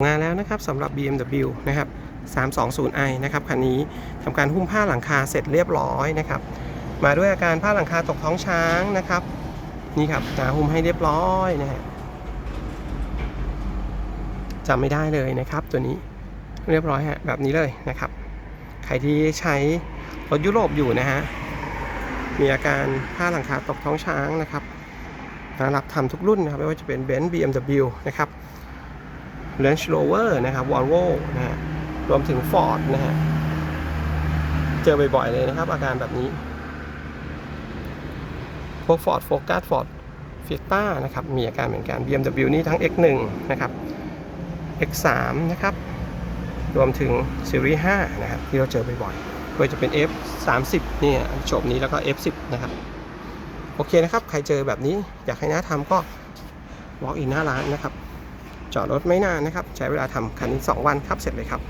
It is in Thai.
งานแล้วนะครับสำหรับ BMW นะครับ 320i นะครับคันนี้ทำการหุ้มผ้าหลังคาเสร็จเรียบร้อยนะครับ มาด้วยอาการผ้าหลังคาตกท้องช้างนะครับ นี่ครับนาหุ้มให้เรียบร้อยนะฮะจำไม่ได้เลยนะครับ ตัวนี้เรียบร้อยฮะแบบนี้เลยนะครับ ใครที่ใช้รถยุโรปอยู่นะฮะมีอาการผ้าหลังคาตกท้องช้างนะครับนะรับทำทุกรุ่นนะครับไม่ว่าจะเป็น Benz BMW นะครับ Range Rover นะครับ Volvo นะฮะรวมถึง Ford นะฮะเจอบ่อยๆเลยนะครับ อาการแบบนี้ พวก Ford Focus Ford Fiesta นะครับ มีอาการเหมือนกัน BMW นี่ทั้ง X1 นะครับ X3 นะครับ รวมถึง Series 5นะครับ ที่เราเจอบ่อยๆไม่ว่าจะเป็น F30 เนี่ยโฉบนี้แล้วก็ F10 นะครับ โอเคนะครับ ใครเจอแบบนี้อยากให้น้าทำก็ walk in หน้าร้านนะครับ จอดรถไม่นานนะครับ ใช้เวลาทำคันนี้2วันครับเสร็จเลยครับ